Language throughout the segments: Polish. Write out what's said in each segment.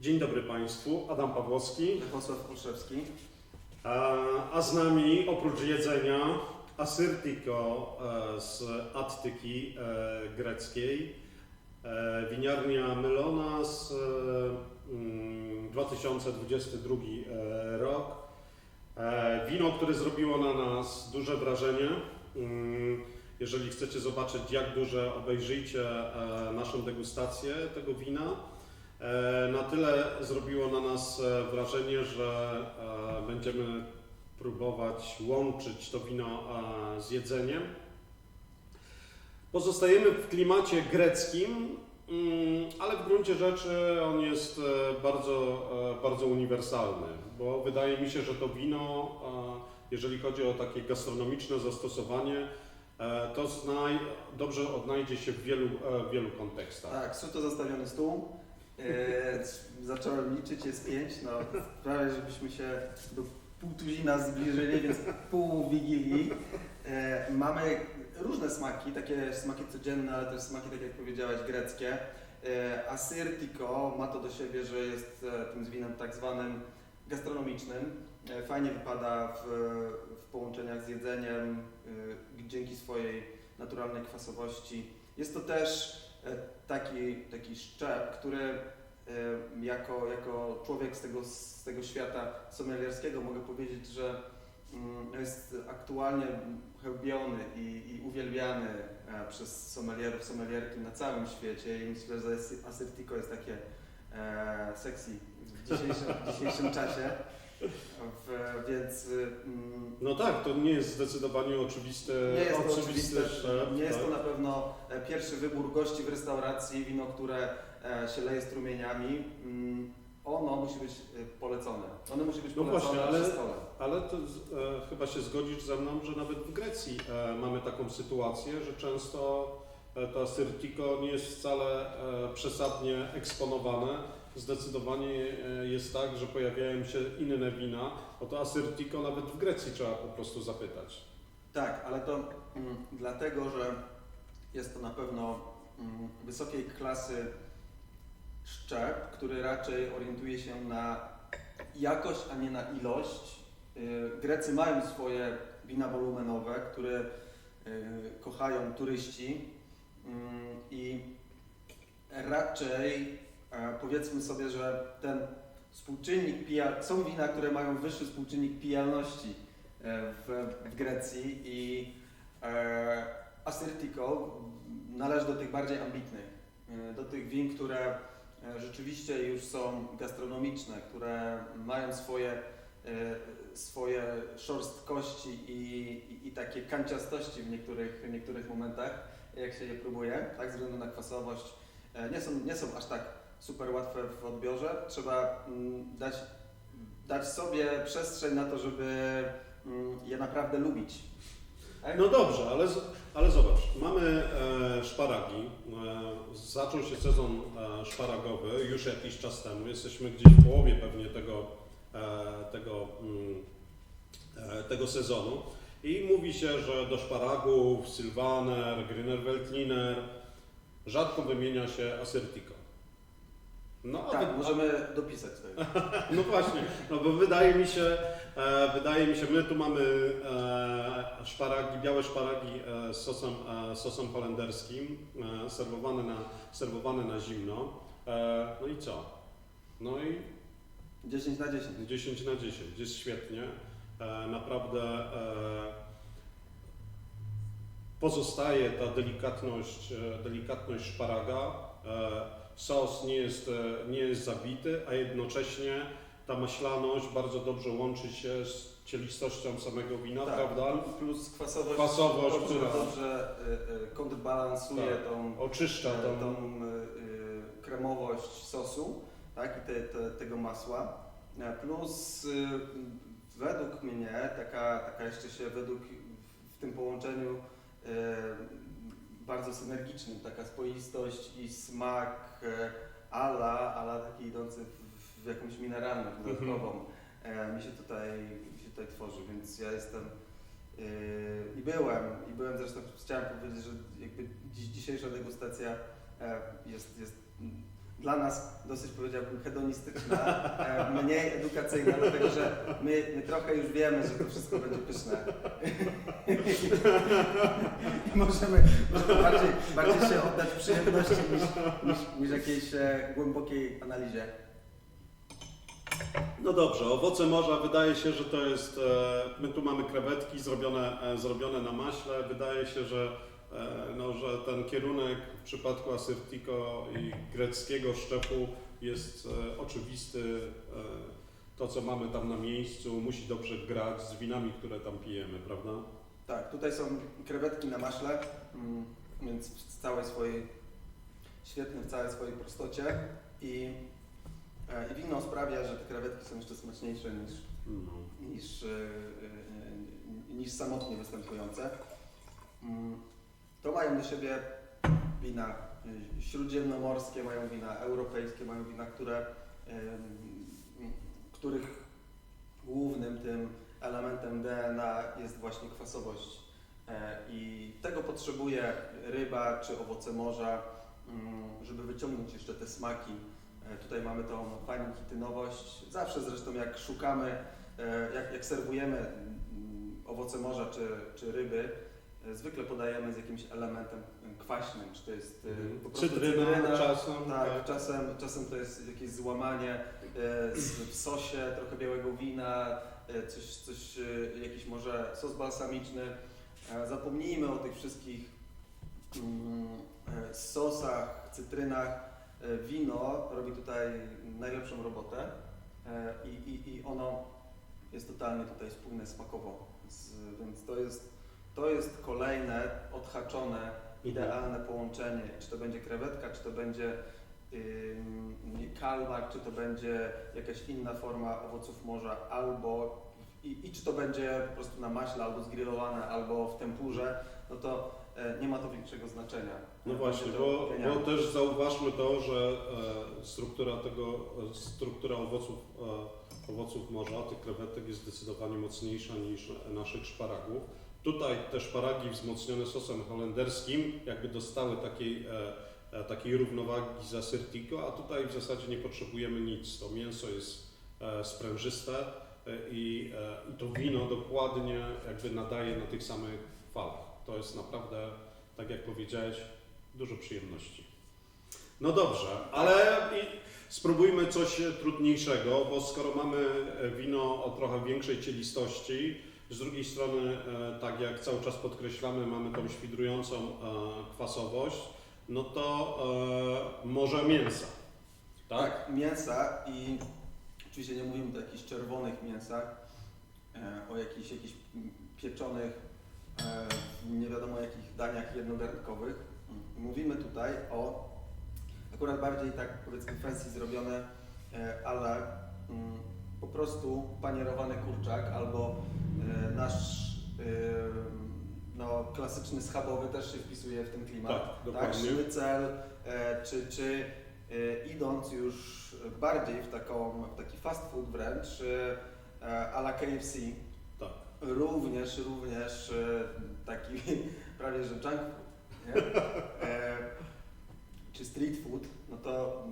Dzień dobry Państwu, Adam Pawłowski, Lechosław Olszewski. a, a z nami oprócz jedzenia Asyrtiko e, z Attyki e, greckiej, e, winiarnia Mylona z e, mm, 2022 e, rok. Wino, które zrobiło na nas duże wrażenie. Mm, Jeżeli chcecie zobaczyć jak duże, obejrzyjcie naszą degustację tego wina. E, Na tyle zrobiło na nas e, wrażenie, że e, będziemy próbować łączyć to wino z jedzeniem. Pozostajemy w klimacie greckim, mm, ale w gruncie rzeczy on jest bardzo, bardzo uniwersalny, bo wydaje mi się, że to wino, jeżeli chodzi o takie gastronomiczne zastosowanie, to znaj, dobrze odnajdzie się w wielu, wielu kontekstach. Tak, suto zastawiony stół. E, zacząłem liczyć, jest pięć. No, prawie żebyśmy się do pół tuzina zbliżyli, więc pół wigilii. E, mamy różne smaki, takie smaki codzienne, ale też smaki, tak jak powiedziałaś, greckie. E, Asyrtiko ma to do siebie, że jest e, tym winem tak zwanym gastronomicznym. E, Fajnie wypada w, w połączeniach z jedzeniem e, dzięki swojej naturalnej kwasowości. Jest to też taki, taki szczep, który e, jako, jako człowiek z tego, z tego świata sommelierskiego mogę powiedzieć, że mm, jest aktualnie chełbiony i, i uwielbiany e, przez sommelierów, sommelierki na całym świecie i myślę, że Asy- Asyrtiko jest takie e, sexy w dzisiejszym, w dzisiejszym czasie. W, więc mm, No tak, to nie jest zdecydowanie oczywiste, nie jest to oczywiste oczywiste, szef, nie jest tak? to na pewno e, pierwszy wybór gości w restauracji, wino, które e, się leje strumieniami. Mm, Ono musi być e, polecone. Ono musi być No polecone właśnie, ale-. Ale to, e, chyba się zgodzisz ze mną, że nawet w Grecji e, mamy taką sytuację, że często e, to Asyrtiko nie jest wcale przesadnie eksponowane. Zdecydowanie e, jest tak, że pojawiają się inne wina. O to Asyrtiko nawet w Grecji trzeba po prostu zapytać. Tak, ale to mm, dlatego, że jest to na pewno mm, wysokiej klasy szczep, który raczej orientuje się na jakość, a nie na ilość. Y, Grecy mają swoje wina wolumenowe, które y, kochają turyści Mm, i raczej powiedzmy sobie, że ten współczynnik pija, są wina, które mają wyższy współczynnik pijalności e, w, w Grecji i e, Asyrtiko należy do tych bardziej ambitnych, e, do tych win, które e, rzeczywiście już są gastronomiczne, które mają swoje, e, swoje szorstkości i, i, i takie kanciastości w niektórych, w niektórych momentach, jak się je próbuje, tak, ze względu na kwasowość. E, Nie są, nie są aż tak super łatwe w odbiorze. Trzeba mm, dać, dać sobie przestrzeń na to, żeby mm, je naprawdę lubić. Tak? No dobrze, ale, ale zobacz, mamy e, szparagi. E, zaczął się sezon e, szparagowy już jakiś czas temu. Jesteśmy gdzieś w połowie pewnie tego, e, tego, mm, e, tego sezonu. I mówi się, że do szparagów, Sylvaner, Grüner Veltliner rzadko wymienia się Asyrtiko. No, Tak, możemy dopisać tego. no właśnie, no bo wydaje mi się, e, wydaje mi się, my tu mamy e, szparagi, białe szparagi e, z sosem, e, sosem holenderskim, e, serwowane, na, serwowane na zimno. E, no i co? No i 10 na 10. 10 na 10, jest świetnie. Naprawdę pozostaje ta delikatność, delikatność szparaga. E, sos nie jest, e, nie jest zabity, a jednocześnie ta maślaność bardzo dobrze łączy się z cielistością samego wina, Tak. prawda? Plus kwasowość, Kwasowość, dobrze, która- dobrze y, y, kontrabalansuje Tak. tą, Oczyszcza tą, tą, kremowość sosu tak, i te, te, tego masła. E, Plus y, według mnie taka, taka jeszcze się według w tym połączeniu bardzo synergicznym, taka spoistość i smak e, ala, ala taki idący w, w jakąś mineralność dodatkową. E, mi się tutaj, mi się tutaj tworzy, więc ja jestem yy, i byłem, i byłem zresztą, chciałem powiedzieć, że jakby dziś, dzisiejsza degustacja e, jest, jest dla nas dosyć powiedziałbym hedonistyczna, e, mniej edukacyjna, dlatego że my, my trochę już wiemy, że to wszystko będzie pyszne. I możemy, możemy bardziej, bardziej się oddać przyjemności niż, niż, niż jakiejś e, głębokiej analizie. No dobrze, owoce morza wydaje się, że to jest. E, my tu mamy krewetki zrobione, zrobione na maśle. Wydaje się, że, no, że ten kierunek w przypadku Asyrtiko i greckiego szczepu jest e, oczywisty. E, to, co mamy tam na miejscu, musi dobrze grać z winami, które tam pijemy, prawda? Tak, tutaj są krewetki na maśle, mm, więc w całej swojej, świetne w całej swojej prostocie i, e, i wino sprawia, że te krewetki są jeszcze smaczniejsze niż, No. niż, e, e, niż samotnie występujące. Mm, To mają do siebie wina e, śródziemnomorskie, mają wina europejskie, mają wina, które, których głównym tym elementem DNA jest właśnie kwasowość. E, I tego potrzebuje ryba czy owoce morza, mm, żeby wyciągnąć jeszcze te smaki. E, Tutaj mamy tą fajną chitynowość. Zawsze zresztą jak szukamy, e, jak, jak serwujemy mm, owoce morza czy, czy ryby, zwykle podajemy z jakimś elementem kwaśnym, czy to jest e, po prostu Cytryna czasem. tak, czasem, czasem to jest jakieś złamanie e, w sosie, trochę białego wina, e, coś, coś jakiś może sos balsamiczny. Zapomnijmy o tych wszystkich mm, sosach, cytrynach. Wino robi tutaj najlepszą robotę i, i, i ono jest totalnie tutaj spójne smakowo. Więc to jest, to jest kolejne odhaczone idealne połączenie, czy to będzie krewetka, czy to będzie ym, kalmar, czy to będzie jakaś inna forma owoców morza, albo i, i czy to będzie po prostu na maśle, albo zgrillowane, albo w tempurze, no to e, nie ma to większego znaczenia. No właśnie, bo, bo też zauważmy to, że e, struktura tego, e, struktura owoców, e, owoców morza, tych krewetek jest zdecydowanie mocniejsza niż naszych szparagów. Tutaj te szparagi wzmocnione sosem holenderskim jakby dostały takiej, e, e, takiej równowagi z Asyrtiko, a tutaj w zasadzie nie potrzebujemy nic. To mięso jest e, sprężyste e, i, e, i to wino dokładnie jakby nadaje na tych samych falach. To jest naprawdę, tak jak powiedziałeś, dużo przyjemności. No dobrze, ale spróbujmy coś trudniejszego, bo skoro mamy e, wino o trochę większej cielistości, z drugiej strony, e, tak jak cały czas podkreślamy, mamy tą świdrującą e, kwasowość, no to e, może mięsa. Tak? Tak, mięsa i oczywiście nie mówimy o jakichś czerwonych mięsach, o jakichś, jakichś pieczonych, w nie wiadomo jakich daniach jednogarnkowych. Mówimy tutaj o akurat bardziej tak powiedzmy fancy zrobione, e, ale mm, po prostu panierowany kurczak albo e, nasz e, no, klasyczny schabowy też się wpisuje w ten klimat. Tak, tak sznycel, e, czy, czy idąc już bardziej w, taką, w taki fast food wręcz, e, a la KFC, Tak. również, również taki prawie że junk food? E, czy street food, no to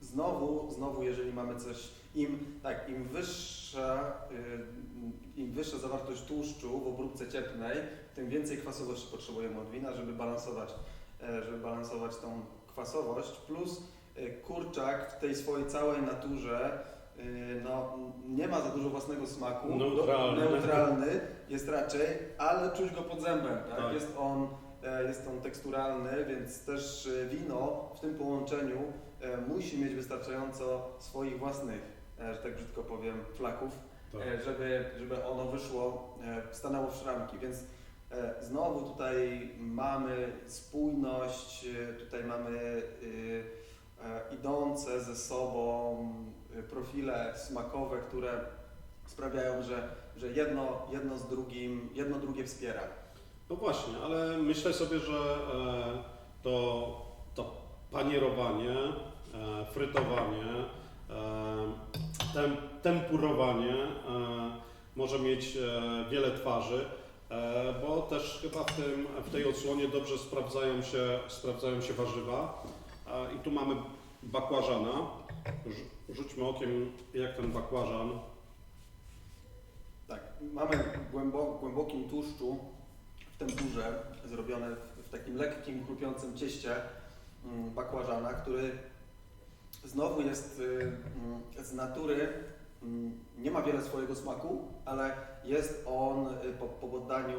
znowu, znowu jeżeli mamy coś, im, tak, im wyższa, y, im wyższa zawartość tłuszczu w obróbce cieplnej, tym więcej kwasowości potrzebujemy od wina, żeby balansować, e, żeby balansować tą kwasowość, plus e, kurczak w tej swojej całej naturze y, no, nie ma za dużo własnego smaku, Neutralny. neutralny jest raczej, ale czuć go pod zębem, tak? Tak. Jest on e, jest on teksturalny, więc też e, wino w tym połączeniu e, musi mieć wystarczająco swoich własnych, e, że tak brzydko powiem, flaków, Tak. e, żeby, żeby ono wyszło, e, stanęło w szramki. Więc e, znowu tutaj mamy spójność, e, tutaj mamy e, e, idące ze sobą e, profile smakowe, które sprawiają, że, że jedno, jedno z drugim, jedno drugie wspiera. No właśnie, ale myślę sobie, że e, to, to panierowanie, e, frytowanie, e, tem, tempurowanie e, może mieć e, wiele twarzy, e, bo też chyba w, tym, w tej odsłonie dobrze sprawdzają się, sprawdzają się warzywa. I tu mamy bakłażana. Rzu- Rzućmy okiem, jak ten bakłażan. Tak, mamy głębo, głębokim tłuszczu w tempurze zrobione w, w takim lekkim, chrupiącym cieście mm, bakłażana, który znowu jest y, mm, z natury, mm, nie ma wiele swojego smaku, ale jest on y, po, po poddaniu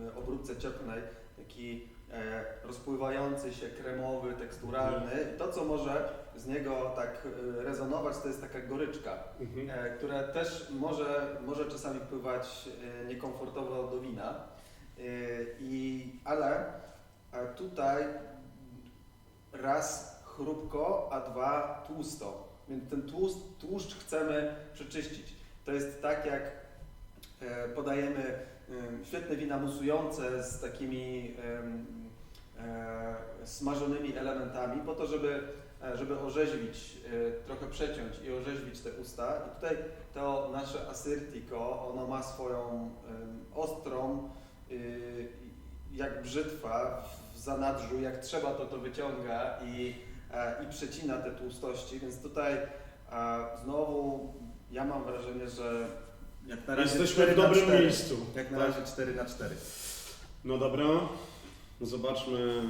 y, obróbce cieplnej taki e, rozpływający się, kremowy, teksturalny. I to, co może z niego tak rezonować, to jest taka goryczka Mhm. e, które też może, może czasami wpływać e, niekomfortowo do wina. I, ale tutaj raz chrupko, a dwa tłusto. Więc ten tłust, tłuszcz chcemy przeczyścić. To jest tak jak e, podajemy em, świetne wina musujące z takimi e, smażonymi elementami po to, żeby, e, żeby orzeźwić, trochę przeciąć i orzeźwić te usta. I tutaj to nasze Assyrtiko, ono ma swoją ostrą, y, jak brzytwa w zanadrzu, jak trzeba to to wyciąga i, i przecina te tłustości, więc tutaj e, znowu ja mam wrażenie, że jak na razie Jesteśmy 4 w dobrym 4. miejscu. Jak na Tak? razie 4 na 4. No dobra, zobaczmy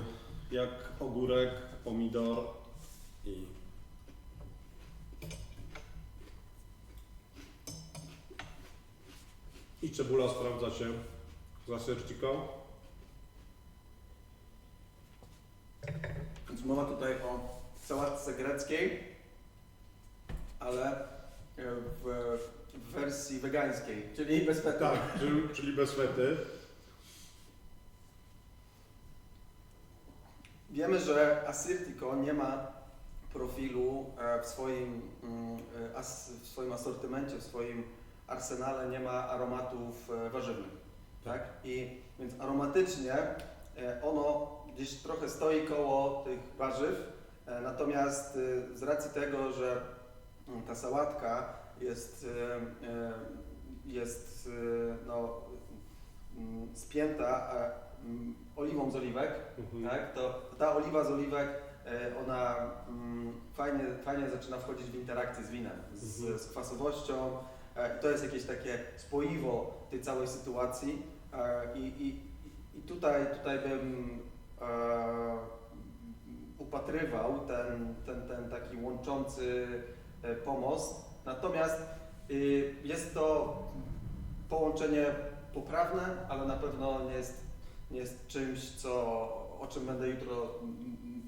jak ogórek, pomidor i i cebula sprawdza się za serciko. Więc mowa tutaj o sałatce greckiej, ale e, w, w wersji wegańskiej, czyli bez fetu. Tak, czyli, czyli bez fety. Wiemy, że Assyrtiko nie ma profilu e, w swoim, mm, e, w swoim asortymencie, w swoim arsenale nie ma aromatów warzywnych. Tak? I więc aromatycznie ono gdzieś trochę stoi koło tych warzyw, e, natomiast e, z racji tego, że mm, ta sałatka jest, e, jest no, mm, spięta mm, oliwą z oliwek, Mhm. tak, to ta oliwa z oliwek, ona fajnie, fajnie zaczyna wchodzić w interakcję z winem, z, Mhm. z kwasowością. To jest jakieś takie spoiwo tej całej sytuacji. I, i, i tutaj, tutaj bym upatrywał ten, ten, ten taki łączący e, pomost. Natomiast y, jest to połączenie poprawne, ale na pewno nie jest, nie jest czymś, co, o czym będę jutro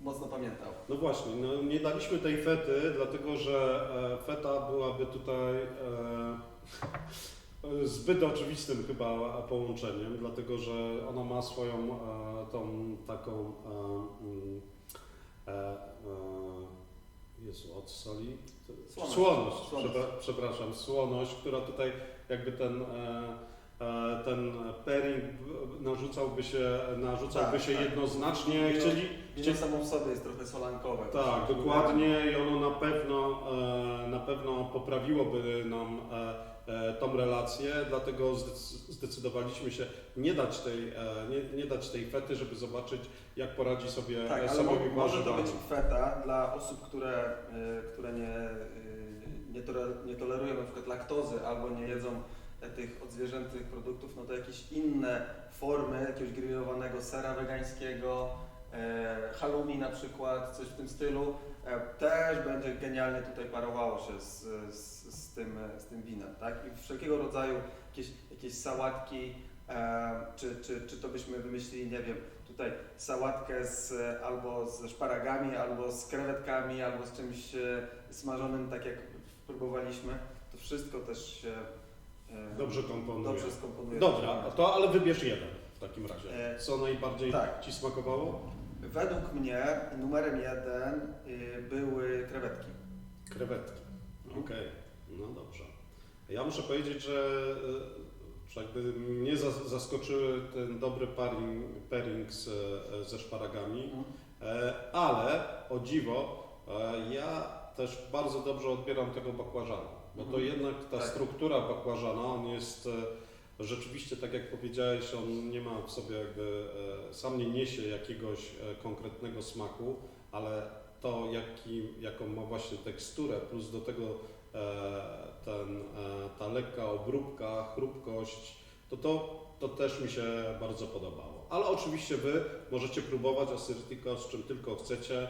mocno pamiętał. No właśnie, no nie daliśmy tej fety, dlatego że e, feta byłaby tutaj e, zbyt oczywistym chyba połączeniem, dlatego że ona ma swoją e, tą taką e, mm, e, Jezu, od soli? Słoność. Słoność, Słoność. przepra- przepraszam, słoność, która tutaj jakby ten ten pairing narzucałby się, narzucałby Tak, się tak. jednoznacznie. Wino- Chcieli, Wino samo w sobie jest trochę solankowe. tak, dokładnie i ono na pewno, na pewno poprawiłoby nam tą relację, dlatego zdec- zdecydowaliśmy się nie dać tej, e, nie, nie dać tej fety, żeby zobaczyć jak poradzi sobie Tak, e, mo- może to być feta dla osób, które, y, które nie, nie, tole- nie tolerują na przykład laktozy albo nie jedzą e, tych odzwierzęcych produktów, no to jakieś inne formy jakiegoś grillowanego sera wegańskiego, e, halloumi na przykład, coś w tym stylu, e, też będzie genialnie tutaj parowało się z, z, z, tym, e, z tym winem, tak? I wszelkiego rodzaju jakieś, jakieś sałatki, czy, czy, czy to byśmy wymyślili, nie wiem, tutaj sałatkę z, albo ze szparagami, albo z krewetkami, albo z czymś smażonym, tak jak próbowaliśmy, to wszystko też się Dobrze komponuje. dobrze skomponuje. Dobra, to ale wybierz jeden w takim razie. Co najbardziej tak. Ci smakowało? Według mnie numerem jeden y, były krewetki. Krewetki. Mhm. Okej, no dobrze. Ja muszę powiedzieć, że, że jakby mnie zas- zaskoczyły ten dobry pairing, pairing z, e, ze szparagami, e, ale o dziwo e, ja też bardzo dobrze odbieram tego bakłażana, bo to Mhm. jednak ta Tak. struktura bakłażana, on jest rzeczywiście, tak jak powiedziałeś, on nie ma w sobie jakby, e, sam nie niesie jakiegoś e, konkretnego smaku, ale to, jaki, jaką ma właśnie teksturę, plus do tego e, ten, ta lekka obróbka, chrupkość, to, to to też mi się bardzo podobało. Ale oczywiście Wy możecie próbować Assyrtiko z czym tylko chcecie.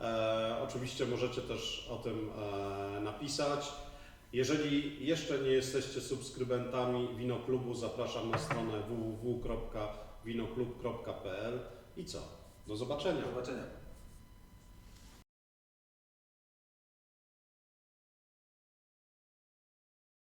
E, oczywiście możecie też o tym e, napisać. Jeżeli jeszcze nie jesteście subskrybentami Winoklubu, zapraszam na stronę www.winoklub.pl i co? Do zobaczenia. Do zobaczenia.